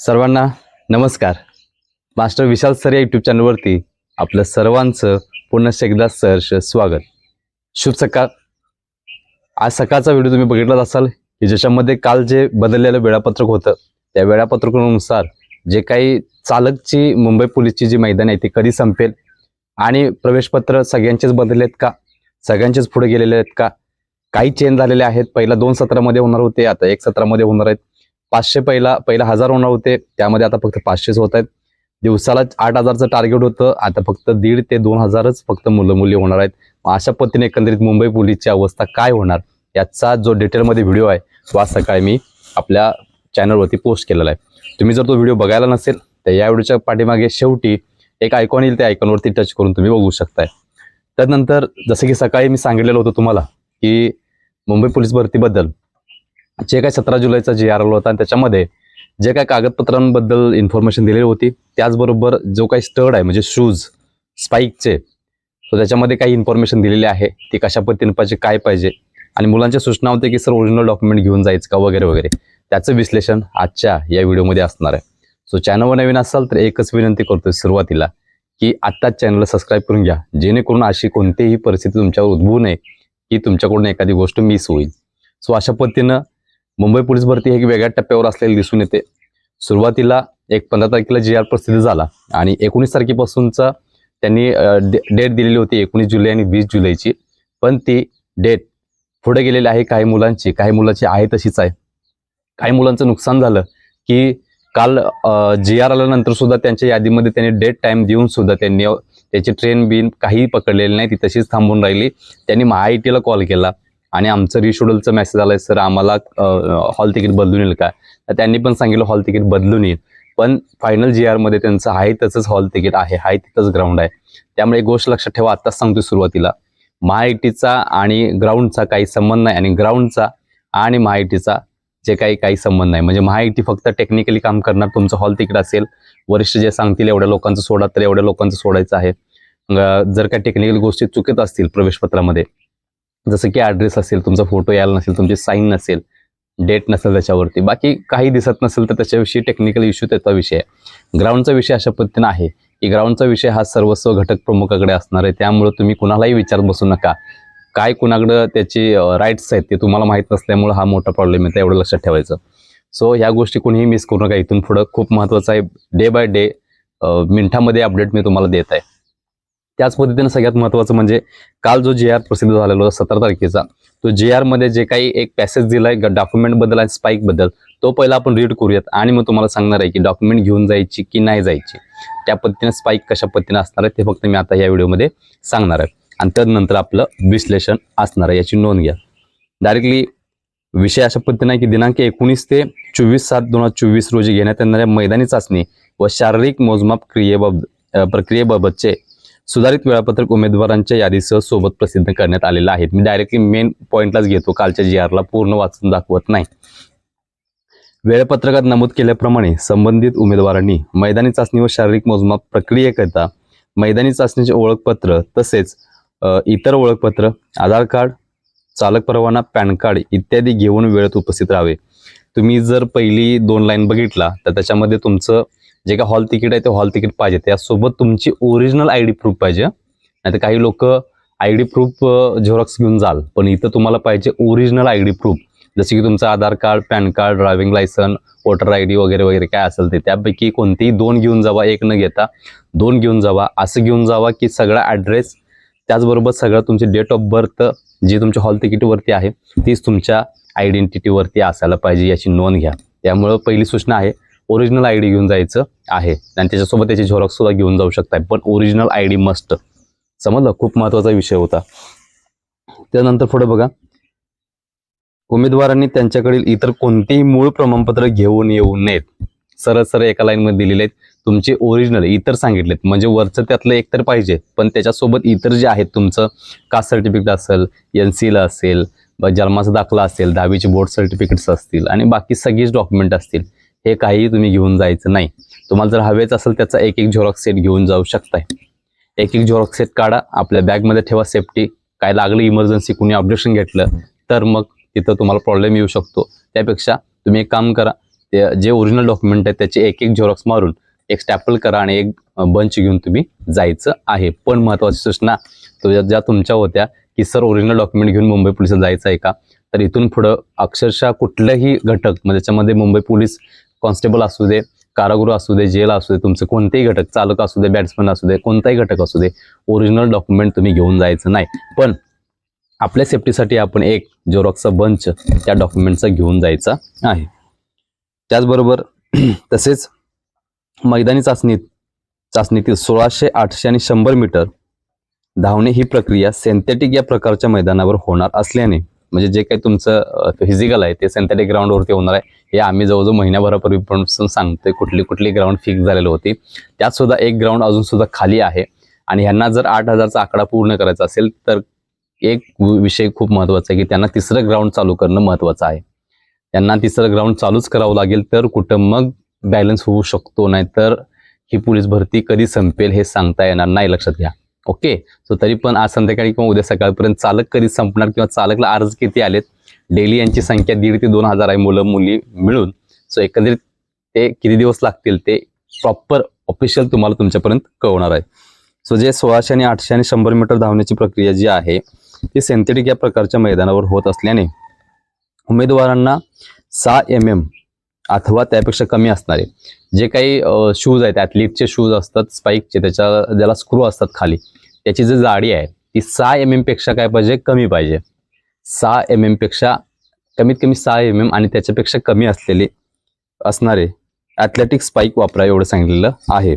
सर्वांना नमस्कार. Master Vishal sir या यूट्यूब चॅनलवरती आपलं सर्वांचं पुन्हा एकदा सहर्ष स्वागत. शुभ सकाळ. आज सकाळचा व्हिडिओ तुम्ही बघितलाच असाल की ज्याच्यामध्ये काल जे बदललेलं वेळापत्रक होतं त्या वेळापत्रकानुसार जे काही चालकची मुंबई पोलीसची जी मैदान आहे ती कधी संपेल आणि प्रवेशपत्र सगळ्यांचेच बदललेत का? सगळ्यांचेच पुढे गेलेले आहेत का? काही चेंज झालेले आहेत. पहिला दोन सत्रामध्ये होणार होते आता एक सत्रामध्ये होणार आहेत. पाचशे पहिला पहिला हजार होणार होते. त्यामध्ये आता फक्त पाचशेच होत आहेत. दिवसाला आठ हजारचं टार्गेट होतं. आता फक्त दीड ते दोन हजारच फक्त मुलं मुली होणार आहेत. मग अशा पद्धतीने एकंदरीत मुंबई पोलीसची अवस्था काय होणार? याचा जो डिटेलमध्ये व्हिडिओ आहे तो आज सकाळी मी आपल्या चॅनलवरती पोस्ट केलेला आहे. तुम्ही जर तो व्हिडिओ बघायला नसेल तर या व्हिडिओच्या पाठीमागे शेवटी एक आयकॉन येईल. त्या आयकॉनवरती टच करून तुम्ही बघू शकताय. त्यानंतर जसं की सकाळी मी सांगितलेलं होतं तुम्हाला की मुंबई पोलीस भरतीबद्दल जे काही सतरा जुलैचा जी आर आला होता आणि त्याच्यामध्ये जे काही कागदपत्रांबद्दल इन्फॉर्मेशन दिलेली होती त्याचबरोबर जो काही स्टड आहे म्हणजे शूज स्पाईकचे तो त्याच्यामध्ये काही इन्फॉर्मेशन दिलेली आहे. ती कशा पद्धतीने पाहिजे काय पाहिजे? आणि मुलांच्या सूचना होते की सर ओरिजिनल डॉक्युमेंट घेऊन जायचं का वगैरे वगैरे. त्याचं विश्लेषण आजच्या या व्हिडिओमध्ये असणार आहे. सो चॅनलवर नवीन असाल तर एकच विनंती करतो सुरुवातीला की आत्ताच चॅनलला सबस्क्राईब करून घ्या. जेणेकरून अशी कोणतीही परिस्थिती तुमच्यावर उद्भवू नये की तुमच्याकडून एखादी गोष्ट मिस होईल. सो अशा पद्धतीनं मुंबई पोलीस भरती हे एक वेगळ्या टप्प्यावर असलेली दिसून येते. सुरुवातीला एक पंधरा तारखेला जी आर प्रसिद्ध झाला आणि एकोणीस तारखेपासूनचा त्यांनी डेट दिलेली होती एकोणीस जुलै आणि वीस जुलैची. पण ती डेट पुढे गेलेली आहे काही मुलांची काही मुलांची आहे तशीच आहे. काही मुलांचं नुकसान झालं की काल जी आर आल्यानंतर सुद्धा त्यांच्या यादीमध्ये त्यांनी डेट टाइम देऊन सुद्धा त्यांनी त्याची ट्रेन बिन काही पकडलेली नाही ती तशीच थांबून राहिली. त्यांनी महाआयटीला कॉल केला. आणि आमचं रिशेड्यूलचं मेसेज आलाय सर आम्हाला हॉल तिकीट बदलून येईल का तर त्यांनी पण सांगितलं हॉल तिकीट बदलून येईल. पण फायनल जी आरमध्ये त्यांचं आहे तसंच हॉल तिकीट आहे हाय तिथंच ग्राउंड आहे. त्यामुळे एक गोष्ट लक्षात ठेवा आत्ताच सांगतो सुरुवातीला. महाआयटीचा आणि ग्राउंडचा काही संबंध नाही आणि ग्राउंडचा आणि महाआयटीचा जे काही काही संबंध नाही. म्हणजे महाआयटी फक्त टेक्निकली काम करणार तुमचं हॉल तिकीट असेल. वरिष्ठ जे सांगतील एवढ्या लोकांचं सोडा तर एवढ्या लोकांचं सोडायचं आहे. जर काही टेक्निकल गोष्टी चुकीत असतील प्रवेशपत्रामध्ये जसं की ॲड्रेस असेल तुमचा फोटो यायला नसेल तुमची साईन नसेल डेट नसेल त्याच्यावरती. बाकी काही दिसत नसेल तर त्याच्याविषयी टेक्निकल इश्यू त्याचा विषय आहे. ग्राउंडचा विषय अशा पद्धतीनं आहे की ग्राउंडचा विषय हा सर्वस्व घटक प्रमुखाकडे असणार आहे. त्यामुळे तुम्ही कुणालाही विचारत बसू नका. काय कुणाकडं त्याची राईट्स आहेत ते तुम्हाला माहीत नसल्यामुळं हा मोठा प्रॉब्लेम येतो एवढं लक्षात ठेवायचं. सो ह्या गोष्टी कोणीही मिस करू नका. इथून पुढं खूप महत्त्वाचं आहे. डे बाय डे मिनिटामध्ये अपडेट मी तुम्हाला देत आहे. त्याच पद्धतीने सगळ्यात महत्त्वाचं म्हणजे काल जो जे आर प्रसिद्ध झालेला होता सतरा तारखेचा तो जे आरमध्ये जे काही एक पॅसेज दिलाय डॉक्युमेंटबद्दल आणि स्पाईकबद्दल तो पहिला आपण रीड करूयात. आणि मग तुम्हाला सांगणार आहे की डॉक्युमेंट घेऊन जायची की नाही जायची. त्या पद्धतीने स्पाईक कशा पद्धतीने असणार आहे ते फक्त मी आता या व्हिडिओमध्ये सांगणार आहे. आणि त्यानंतर आपलं विश्लेषण असणार आहे याची नोंद घ्या. डायरेक्टली विषय अशा पद्धतीने की दिनांक एकोणीस ते चोवीस सात दोन हजार चोवीस रोजी घेण्यात येणाऱ्या मैदानी चाचणी व शारीरिक मोजमाप क्रियेबाबत प्रक्रियेबाबतचे सुधारित वेळापत्रक उमेदवारांच्या यादीसह सोबत प्रसिद्ध करण्यात आलेला आहे. मी डायरेक्टली मेन पॉईंटलाच घेतो. कालच्या जी आरला पूर्ण वाचून दाखवत नाही. वेळापत्रकात नमूद केल्याप्रमाणे संबंधित उमेदवारांनी मैदानी चाचणी व शारीरिक मोजमाप प्रक्रियेकरिता मैदानी चाचणीचे ओळखपत्र तसेच इतर ओळखपत्र आधार कार्ड चालक परवाना पॅन कार्ड इत्यादी घेऊन वेळेत उपस्थित राहावे. तुम्ही जर पहिली दोन लाईन बघितला तर त्याच्यामध्ये तुमचं जे काही हॉल तिकीट आहे ते हॉल तिकीट पाहिजे. त्यासोबत तुमची ओरिजिनल आय डी प्रूफ पाहिजे. नाही तर काही लोक आय डी प्रूफ झेरॉक्स घेऊन जाल. पण इथं तुम्हाला पाहिजे ओरिजिनल आय डी प्रूफ जसे की तुमचं Aadhaar card PAN card driving licence voter I D वगैरे वगैरे काय असेल ते. त्यापैकी कोणतेही दोन घेऊन जावा एक न घेता दोन घेऊन जावा. असं घेऊन जावा की सगळा ॲड्रेस त्याचबरोबर सगळं तुमची डेट ऑफ बर्थ जी तुमच्या हॉल तिकीटवरती आहे तीच तुमच्या आयडेंटिटीवरती असायला पाहिजे याची नोंद घ्या. त्यामुळं पहिली सूचना आहे ओरिजिनल आय डी घेऊन जायचं आहे. आणि त्याच्यासोबत त्याची झेरॉक्स सुद्धा घेऊन जाऊ शकताय. पण ओरिजिनल आय डी मस्ट समजलं? खूप महत्त्वाचा विषय होता. त्यानंतर पुढे बघा. उमेदवारांनी त्यांच्याकडील इतर कोणतेही मूळ प्रमाणपत्र घेऊन येऊ नयेत. सरळ सरळ एका लाईनमध्ये दिलेले आहेत. तुमचे ओरिजिनल इतर सांगितलेत. म्हणजे वरचं त्यातलं एक तर पाहिजे. पण त्याच्यासोबत इतर जे आहेत तुमचं कास्ट सर्टिफिकेट असेल एन सीला असेल जन्माचा दाखला असेल दहावीचे बोर्ड सर्टिफिकेट्स असतील आणि बाकी सगळीच डॉक्युमेंट असतील. हे काहीही तुम्ही घेऊन जायचं नाही. तुम्हाला जर हवेच असेल त्याचा एक एक झेरॉक्स सेट घेऊन जाऊ शकताय. एक एक झेरॉक्स सेट काढा आपल्या बॅगमध्ये ठेवा सेफ्टी काय लागलं इमर्जन्सी कुणी ऑपरेशन घेतलं तर मग तिथं तुम्हाला प्रॉब्लेम येऊ शकतो. त्यापेक्षा तुम्ही एक काम करा ते जे ओरिजिनल डॉक्युमेंट आहे त्याचे एक एक झेरॉक्स मारून एक स्टॅपल करा आणि एक बंच घेऊन तुम्ही जायचं आहे. पण महत्वाची सूचना ज्या- ज्या तुमच्या होत्या की सर ओरिजिनल डॉक्युमेंट घेऊन मुंबई पोलिसात जायचं आहे का? तर इथून पुढं अक्षरशः कुठलंही घटक म्हणजे त्याच्यामध्ये मुंबई पोलीस कॉन्स्टेबल असू दे कारागृह असू दे जेल असू दे तुमचं कोणतेही घटक चालक असू दे बॅट्समन असू दे कोणताही घटक असू दे ओरिजिनल डॉक्युमेंट तुम्ही घेऊन जायचं नाही. पण आपल्या सेफ्टीसाठी आपण एक जोरॉक्सचा बंच त्या डॉक्युमेंटचा घेऊन जायचा आहे. त्याचबरोबर तसेच मैदानी चाचणीत चाचणीतील सोळाशे आठशे आणि शंभर मीटर धावणे ही प्रक्रिया सेंथेटिक या प्रकारच्या मैदानावर होणार असल्याने म्हणजे जे काही तुमचं फिजिकल आहे ते सेंथेटिक ग्राउंडवरती होणार आहे हे आम्ही जवळजवळ महिन्याभरापूर्वी पण सांगतोय कुठली कुठली ग्राउंड फिक्स झालेली होती. त्यात सुद्धा एक ग्राउंड अजून सुद्धा खाली आहे. आणि ह्यांना जर आठ हजारचा आकडा पूर्ण करायचा असेल तर एक विषय खूप महत्त्वाचा आहे की त्यांना तिसरं ग्राउंड चालू करणं महत्वाचं आहे. त्यांना तिसरं ग्राउंड चालूच करावं लागेल तर कुठं मग बॅलन्स होऊ शकतो नाही तर ही पोलीस भरती कधी संपेल हे सांगता येणार नाही लक्षात घ्या. ओके सो तरी पण आज संध्याकाळी किंवा उद्या सकाळपर्यंत चालक कधी संपणार किंवा चालकला अर्ज किती आलेत? डेली यांची संख्या दीड ते दोन हजार आहे मुलं मुली मिळून. सो एकंदरीत ते किती दिवस लागतील ते प्रॉपर ऑफिशियल तुम्हाला तुमच्यापर्यंत कळवणार आहे. सो जे सोळाशे आणि आठशे आणि शंभर मीटर धावण्याची प्रक्रिया जी आहे ती सेंथेटिक या प्रकारच्या मैदानावर होत असल्याने उमेदवारांना सहा एम एम अथवा त्यापेक्षा कमी असणारे. जे काही शूज आहेत ॲथलीटचे शूज असतात स्पाईकचे त्याच्या ज्याला स्क्रू असतात खाली. त्याची जी जाडी आहे ती सहा एम एमपेक्षा काय पाहिजे? कमी पाहिजे. सहा एम एमपेक्षा कमीत कमी सहा एम एम आणि त्याच्यापेक्षा कमी असलेले असणारे ॲथलेटिक स्पाईक वापरा एवढं सांगितलेलं आहे.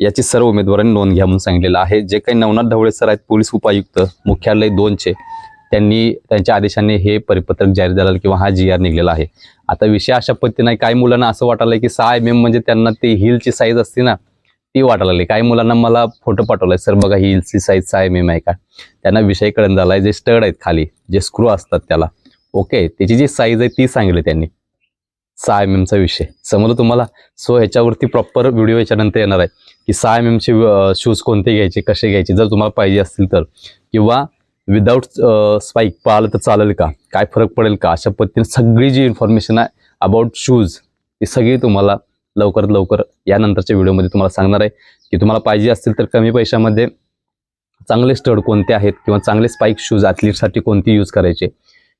याची सर्व उमेदवारांनी नोंद घ्या म्हणून सांगितलेलं आहे. जे काही नवनाथ ढवळे सर आहेत पोलीस उपायुक्त मुख्यालय दोनचे त्यांनी त्यांच्या आदेशाने हे परिपत्रक जारी झालं किंवा हा जी आर निघलेला आहे. आता विषय अशा पद्धतीने काही मुलांना असं वाटायला की सहा एम एम म्हणजे त्यांना ती हिलची साईज असते ना ती वाटायला लागली. काही मुलांना मला फोटो पाठवलाय सर बघा ही हिलची साईज सहा एम एम आहे का? त्यांना विषय कळण झालाय जे स्टड आहेत खाली जे स्क्रू असतात त्याला. ओके त्याची जी साईज आहे ती सांगितली त्यांनी. सहा एम एमचा विषय. समजलं तुम्हाला सो ह्याच्यावरती प्रॉपर व्हिडिओ याच्यानंतर येणार आहे की सहा एम एमचे शूज कोणते घ्यायचे कसे घ्यायचे जर तुम्हाला पाहिजे असतील तर. किंवा विदाऊट स्पाईक पाळलं तर चालेल का? काय फरक पडेल का? अशा पद्धतीने सगळी जी इन्फॉर्मेशन आहे अबाउट शूज ती सगळी तुम्हाला लवकरात लवकर यानंतरच्या व्हिडिओमध्ये तुम्हाला सांगणार आहे. की तुम्हाला पाहिजे असतील तर कमी पैशामध्ये चांगले स्टड कोणते आहेत किंवा चांगले स्पाईक शूज ॲथलीटसाठी कोणती यूज करायचे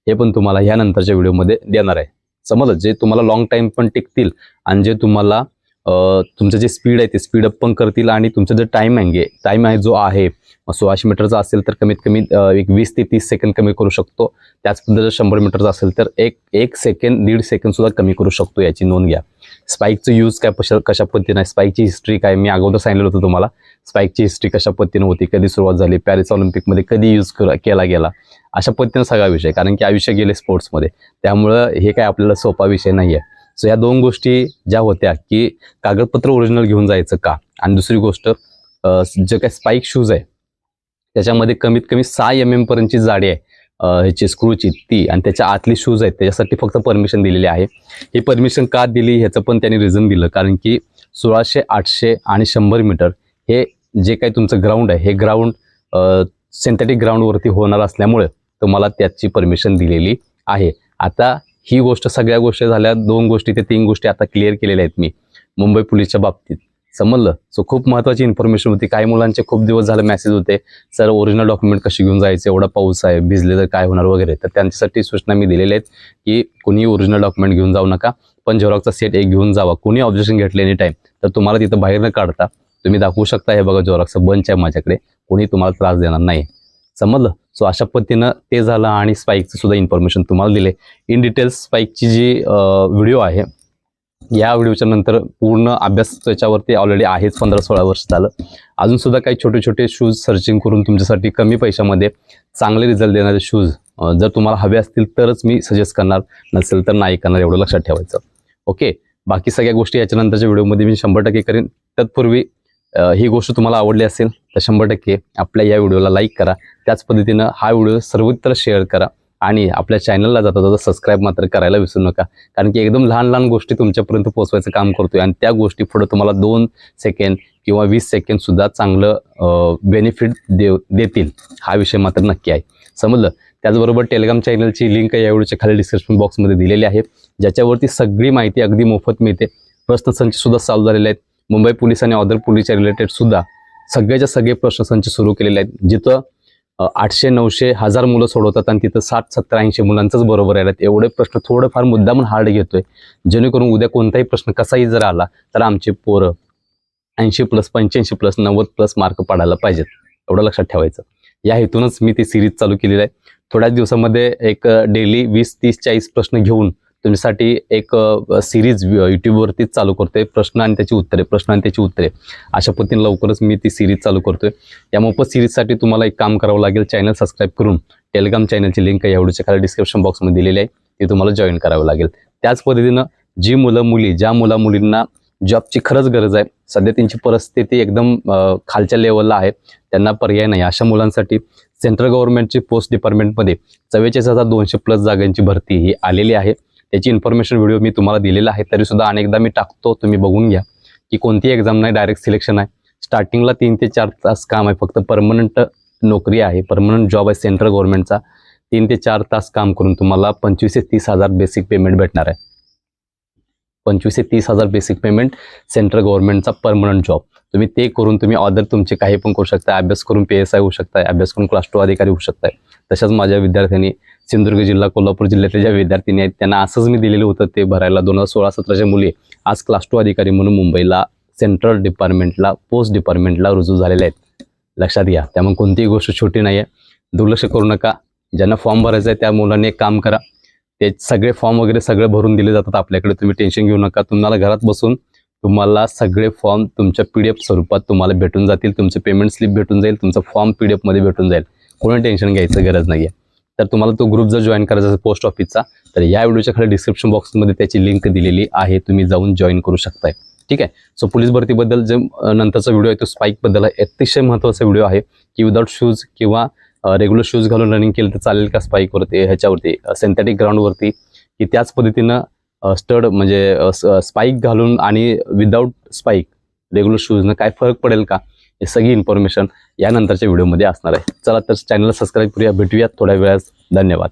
हे पण तुम्हाला ह्यानंतरच्या व्हिडिओमध्ये देणार आहे. समजलं? जे तुम्हाला लाँग टाईम पण टिकतील आणि जे तुम्हाला तुमचं जे स्पीड आहे ते स्पीडअप पण करतील आणि तुमचं जे टाईम आहे टाईम आहे जो आहे सोळाशे मीटरचा असेल तर कमीत कमी एक वीस ते तीस सेकंद कमी करू शकतो. त्याच जर शंभर मीटरचा असेल तर एक एक सेकंड दीड सेकंडसुद्धा कमी करू शकतो याची नोंद घ्या. स्पाईकचं यूज काय कशा कशा पद्धतीनं आहे? स्पाईकची हिस्ट्री काय? मी अगोदर सांगितलं होतं तुम्हाला. स्पाईकची हिस्ट्री कशा पद्धतीनं होती? कधी सुरुवात झाली? पॅरिस ऑलिम्पिकमध्ये कधी यूज केला गेला? अशा पद्धतीनं सगळा विषय. कारण की आयुष्य गेले स्पोर्ट्समध्ये त्यामुळं हे काय आपल्याला सोपा विषय नाही आहे सो या दोन गोष्टी ज्या होत्या की कागदपत्र ओरिजिनल घेऊन जायचं का? आणि दुसरी गोष्ट जे काय स्पाईक शूज आहे त्याच्यामध्ये कमीत कमी सहा एम एम पर्यंतची जाडी आहे ह्याची स्क्रूची ती आणि त्याच्या आतली शूज आहेत त्याच्यासाठी फक्त परमिशन दिलेली आहे. ही परमिशन का दिली ह्याचं पण त्यांनी रिझन दिलं कारण की सोळाशे आठशे आणि शंभर मीटर हे जे काही तुमचं ग्राउंड आहे हे ग्राउंड सिंथेटिक ग्राउंडवरती होणार असल्यामुळे तुम्हाला त्याची परमिशन दिलेली आहे. आता ही गोष्ट सगळ्या गोष्टी झाल्या. दोन गोष्टी ते तीन गोष्टी आता क्लिअर केलेल्या आहेत मी. मुंबई पोलीसच्या बाबतीत. समजलं? सो खूप महत्त्वाची इन्फॉर्मेशन होती. काही मुलांचे खूप दिवस झाले मेसेज होते. सर ओरिजिनल डॉक्युमेंट कशी घेऊन जायचे? एवढा पाऊस आहे. भिजले तर काय होणार वगैरे? तर त्यांच्यासाठी सूचना मी दिलेल्या आहेत की कोणी ओरिजिनल डॉक्युमेंट घेऊन जाऊ नका. पण झेरॉक्सचा सेट एक घेऊन जावा. कोणी ऑब्जेक्शन घेतले एनी टाईम तर तुम्हाला तिथं बाहेर न काढता तुम्ही दाखवू शकता. हे बघा झेरॉक्सचं बंच आहे माझ्याकडे. कोणी तुम्हाला त्रास देणार नाही. समजलं? सो अशा पद्धतीनं ते झालं आणि स्पाईकचं सुद्धा इन्फॉर्मेशन तुम्हाला दिले. इन डिटेल्स स्पाईकची जी व्हिडिओ आहे या व्हिडिओच्या नंतर पूर्ण अभ्यास त्याच्यावरती ऑलरेडी आहेच पंधरा सोळा वर्ष झालं. अजून सुद्धा काही छोटे छोटे शूज सर्चिंग करून तुमच्यासाठी कमी पैशामध्ये चांगले रिझल्ट देणारे शूज जर तुम्हाला हवे असतील तरच मी सजेस्ट करणार नसेल तर नाही करणार एवढं लक्षात ठेवायचं. ओके बाकी सगळ्या गोष्टी याच्यानंतरच्या व्हिडिओमध्ये मी शंभर टक्के करेन. तत्पूर्वी ही गोष्ट तुम्हाला आवडली असेल तर शंभर टक्के आपल्या या व्हिडिओला लाईक करा. त्याच पद्धतीनं हा व्हिडिओ सर्वत्र शेअर करा आणि आपल्या चॅनलला जाता जाता सबस्क्राईब मात्र करायला विसरू नका. कारण की एकदम लहान लहान गोष्टी तुमच्यापर्यंत पोहोचवायचं काम करतोय आणि त्या गोष्टी पुढे तुम्हाला दोन सेकंड किंवा वीस सेकंडसुद्धा चांगलं बेनिफिट देव देतील. हा विषय मात्र नक्की आहे. समजलं? त्याचबरोबर टेलिग्राम चॅनलची लिंक या व्हिडिओच्या खाली डिस्क्रिप्शन बॉक्समध्ये दिलेली आहे. ज्याच्यावरती सगळी माहिती अगदी मोफत मिळते. प्रश्नसंचसुद्धा चालू झालेले आहेत. मुंबई पोलीस आणि ऑदर पोलीसच्या रिलेटेड सुद्धा सगळ्याच्या सगळे प्रश्नसंच सुरू केलेले आहेत. जिथं आठशे नऊशे हजार मुलं सोडवतात आणि तिथं साठ सत्तर ऐंशी मुलांचंच बरोबर आहे एवढे प्रश्न थोडंफार मुद्दामून हार्ड घेतोय. जेणेकरून उद्या कोणताही प्रश्न कसाही जर आला तर आमचे पोरं ऐंशी प्लस पंच्याऐंशी प्लस नव्वद प्लस मार्क पडायला पाहिजेत. एवढं लक्षात ठेवायचं. या हेतूनच मी ती सिरीज चालू केलेली आहे. थोड्याच दिवसामध्ये एक डेली वीस तीस चाळीस प्रश्न घेऊन तुमच्यासाठी एक सिरीज यूट्यूबवरतीच चालू करतोय. प्रश्न आणि त्याची उत्तरे प्रश्न आणि त्याची उत्तरे. अशा पद्धतीने लवकरच मी ती सिरीज चालू करतोय. या मोफत सिरीजसाठी तुम्हाला एक काम करावं लागेल. चॅनल सबस्क्राईब करून टेलिग्राम चॅनलची लिंक या व्हिडिओच्या खाली डिस्क्रिप्शन बॉक्समध्ये दिलेली आहे. ती तुम्हाला जॉईन करावं लागेल. त्याच पद्धतीनं जी मुलं मुली ज्या मुला मुलींना जॉबची खरंच गरज आहे सध्या त्यांची परिस्थिती एकदम खालच्या लेवलला आहे त्यांना पर्याय नाही. अशा मुलांसाठी सेंट्रल गव्हर्नमेंटची पोस्ट डिपार्टमेंटमध्ये चव्वेचाळीस हजार दोनशे प्लस जागांची भरती ही आलेली आहे. त्याची इन्फॉर्मेशन व्हिडिओ मी तुम्हाला दिलेला आहे तरी सुद्धा अनेकदा मी टाकतो तुम्ही बघून घ्या. की कोणती एक्झाम नाही डायरेक्ट सिलेक्शन आहे. स्टार्टिंगला तीन ते चार तास काम आहे फक्त परमनंट नोकरी आहे परमनंट जॉब आहे सेंट्रल गव्हर्नमेंटचा तीन ते चार तास काम करून तुम्हाला पंचवीस ते तीस हजार बेसिक पेमेंट भेटणार आहे. पंचवीस ते तीस हजार बेसिक पेमेंट सेंट्रल गव्हर्नमेंटचा परमनंट जॉब तुम्ही ते करून तुम्ही ऑदर तुमचे काही पण करू शकता अभ्यास करून पी एस आय होऊ शकताय अभ्यास करून क्लास टू अधिकारी होऊ शकताय तशाच माझ्या विद्यार्थ्यांनी सिंधुदुर्ग जिल्हा कोल्हापूर जिल्ह्यातल्या ज्या विद्यार्थिनी आहेत त्यांना असंच मी दिलेलं होतं ते भरायला. दोन हजार सोळा सतराच्या मुली आज क्लास टू अधिकारी म्हणून मुंबईला सेंट्रल डिपार्टमेंटला पोस्ट डिपार्टमेंटला रुजू झालेले आहेत. लक्षात घ्या त्यामुळे कोणतीही गोष्ट छोटी नाही आहे दुर्लक्ष करू नका. ज्यांना फॉर्म भरायचा आहे त्या मुलांनी एक काम करा. ते सगळे फॉर्म वगैरे सगळे भरून दिले जातात आपल्याकडे. तुम्ही टेन्शन घेऊ नका. तुम्हाला घरात बसून तुम्हाला सगळे फॉर्म तुमच्या पी डी एफ स्वरूपात तुम्हाला भेटून जातील. तुमचं पेमेंट स्लिप भेटून जाईल. तुमचं फॉर्म पी डी एफमध्ये भेटून जाईल. कोणी टेन्शन घ्यायचं गरज नाही आहे तर तुम्हाला तो ग्रुप जर जॉईन करायचा असेल पोस्ट ऑफिसचा तर या व्हिडिओच्या खाली डिस्क्रिप्शन बॉक्समध्ये त्याची लिंक दिलेली आहे. तुम्ही जाऊन जॉईन करू शकताय. ठीक आहे? सो पोलीस भरतीबद्दल जे नंतरचा व्हिडिओ आहे तो स्पाईकबद्दल आहे अतिशय महत्त्वाचा व्हिडिओ आहे की विदाऊट शूज किंवा रेग्युलर शूज घालून रनिंग केलं तर चालेल का स्पाईकवरती ह्याच्यावरती? सिंथेटिक ग्राउंडवरती की त्याच पद्धतीनं स्टड म्हणजे स्पाईक घालून आणि विदाऊट स्पाईक रेग्युलर शूजनं काय फरक पडेल का? हे सगळी इन्फॉर्मेशन यानंतरच्या व्हिडिओमध्ये असणार आहे. चला तर चॅनलला सबस्क्राईब करूया. भेटूयात थोड्या वेळात. धन्यवाद.